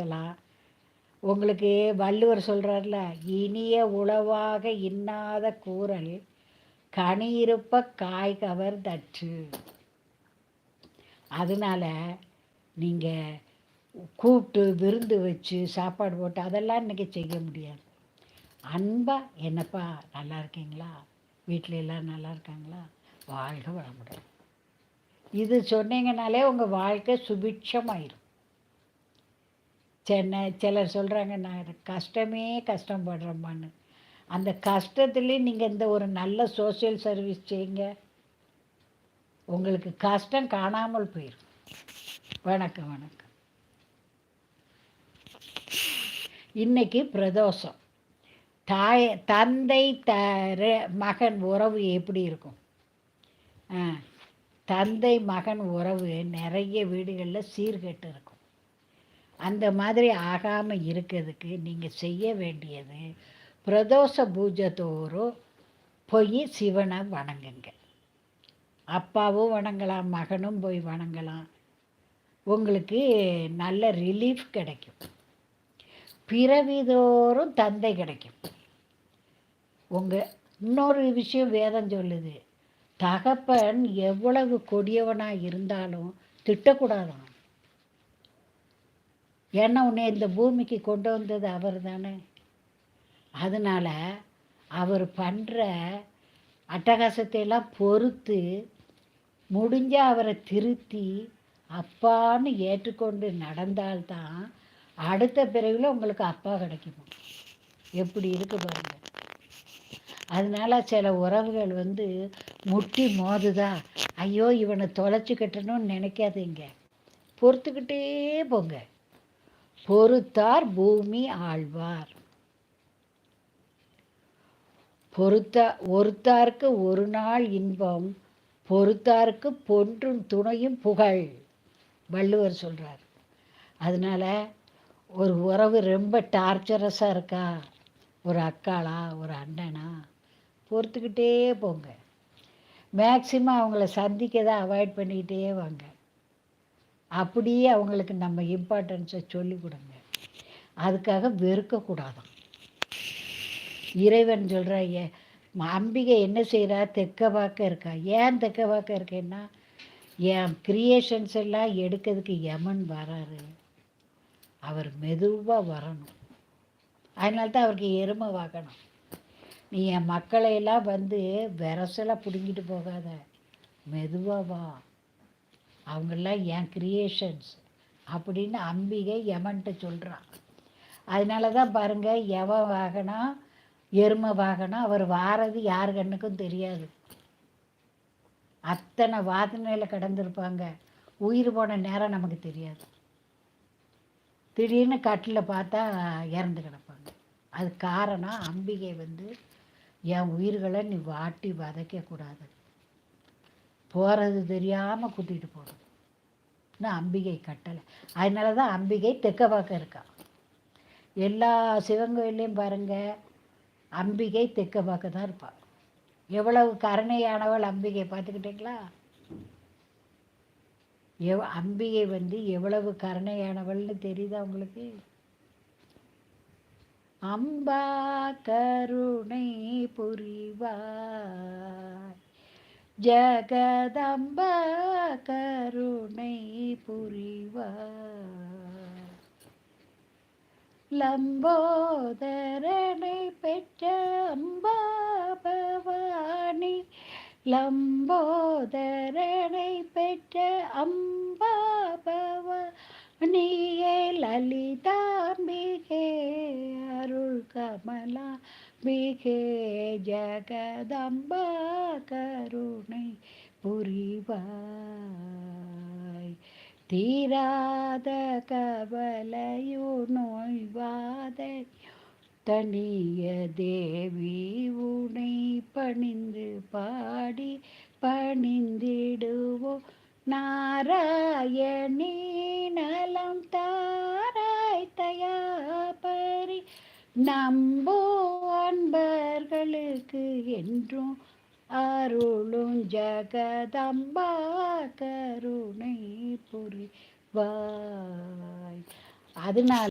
பேசலாம். உங்களுக்கு வள்ளுவர் சொல்கிறார்ல இனிய உளவாக இன்னாத கூறல் கனியிருப்ப காய் கவர் தற்று அதனால் நீங்கள் கூப்பிட்டு விருந்து வச்சு சாப்பாடு போட்டு அதெல்லாம் இன்றைக்கி செய்ய முடியாது. அன்பாக என்னப்பா நல்லா இருக்கீங்களா? வீட்டில் எல்லாம் நல்லா இருக்காங்களா? வாழ்க வளமுடன். இது சொன்னீங்கனாலே உங்கள் வாழ்க்கை சுபிட்சமாயிரும். சென்னை சிலர் சொல்கிறாங்க நான் கஷ்டமே கஷ்டப்படுறேம்மான்னு அந்த கஷ்டத்துலேயும் நீங்கள் இந்த ஒரு நல்ல சோசியல் சர்வீஸ் செய்யுங்க. உங்களுக்கு கஷ்டம் காணாமல் போயிடும் வணக்கம் வணக்கம். இன்னைக்கு பிரதோஷம். தாய் தந்தை த மகன் உறவு எப்படி இருக்கும்? ஆ தந்தை மகன் உறவு நிறைய வீடுகளில் சீர்கெட்டு இருக்கும். அந்த மாதிரி ஆகாமல் இருக்கிறதுக்கு நீங்கள் செய்ய வேண்டியது பிரதோஷ பூஜை தோறும் போய் சிவனை வணங்குங்க. அப்பாவும் வணங்கலாம் மகனும் போய் வணங்கலாம். உங்களுக்கு நல்ல ரிலீஃப் கிடைக்கும். பிறவிதோறும் தந்தை கிடைக்கும். உங்கள் இன்னொரு விஷயம் வேதம் சொல்லுது. தகப்பன் எவ்வளவு கொடியவனாக இருந்தாலும் திட்டக்கூடாதான். ஏன்னா உன்னை இந்த பூமிக்கு கொண்டு வந்தது அவர் தானே அதனால் அவர் பண்ணுற அட்டகாசத்தை எல்லாம் பொறுத்து முடிஞ்சால் அவரை திருத்தி அப்பான்னு ஏற்றுக்கொண்டு நடந்தால்தான் அடுத்த பிறகுல உங்களுக்கு அப்பா கிடைக்கும்? எப்படி இருக்கு பாருங்க. அதனால சில உறவுகள் வந்து முட்டி மோதுதா. ஐயோ இவனை தொலைச்சிக்கிட்டணும்னு நினைக்காதீங்க. பொறுத்துக்கிட்டே போங்க. பொறுத்தார் பூமி ஆழ்வார். பொறுத்த ஒருத்தார்க்கு ஒரு நாள் இன்பம் பொறுத்தார்க்கு பொன்றும் துணையும் புகழ் வள்ளுவர் சொல்கிறார் அதனால் ஒரு உறவு ரொம்ப டார்ச்சரஸாக இருக்கா? ஒரு அக்காளா? ஒரு அண்ணனா? பொறுத்துக்கிட்டே போங்க. மேக்சிமம் அவங்கள சந்திக்க தான் அவாய்ட் பண்ணிக்கிட்டே வாங்க. அப்படியே அவங்களுக்கு நம்ம இம்பார்ட்டன்ஸை சொல்லி கொடுங்க. அதுக்காக வெறுக்கக்கூடாதான். இறைவன் சொல்கிற ஏ அம்பிகை என்ன செய்கிறா தெக்க பார்க்க இருக்கா? ஏன் தெக்க பார்க்க இருக்கேன்னா என் கிரியேஷன்ஸ் எல்லாம் எடுக்கிறதுக்கு யமன் வராரு. அவர் மெதுவாக வரணும். அதனால தான் அவருக்கு எருமை வாக்கணும் நீ என் மக்களையெல்லாம் வந்து விரசலாக பிடுங்கிட்டு போகாத. மெதுவாக வா. அவங்களாம் என் கிரியேஷன்ஸ் அப்படின்னு அம்பிகை யமன்ட்ட சொல்கிறான் அதனால தான் பாருங்கள் எவன் வாகனம் எருமை வாகனம் அவர் வாரது யார் கண்ணுக்கும் தெரியாது. அத்தனை வாதனையில் கடந்திருப்பாங்க. உயிர் போன நேரம் நமக்கு தெரியாது. திடீர்னு கட்டில் பார்த்தா இறந்து கிடப்பாங்க. அது காரணம் அம்பிகை வந்து என் உயிர்களை நீ வாட்டி வதைக்கக்கூடாது. போகிறது தெரியாமல் கூட்டிகிட்டு போகிறது இன்னும் அம்பிகை கட்டலை. அதனால தான் அம்பிகை தெக்க பார்க்க இருக்கா. எல்லா சிவன் கோயிலையும் பாருங்கள் அம்பிகை தெக்க பார்க்க தான் இருப்பாள் எவ்வளவு கருணையானவள் அம்பிகை பார்த்துக்கிட்டீங்களா? எவ் அம்பிகை வந்து எவ்வளவு கருணையானவள்னு தெரியுதா உங்களுக்கு? அம்பா கருணை புரிவாய். ஜகதம்ப கருணை புரிவார். லம்போதரனை பெற்ற அம்பா பவானி லம்போதரனை பெற்ற அம்பா பவானியே லலிதாம்பிகே அருள் கமலா மிகே ஜகதம்பா கரு புரிவாய் தீராத கவலையோ நோய்வாதை தனிய தேவி உனை பணிந்து பாடி பணிந்திடுவோ. நாராயணி நலம் தாராய் தயாபரி நம்போ அன்பர்களுக்கு என்றும் அருளும் ஜகதம்பா கருணை புரிவாய். அதனால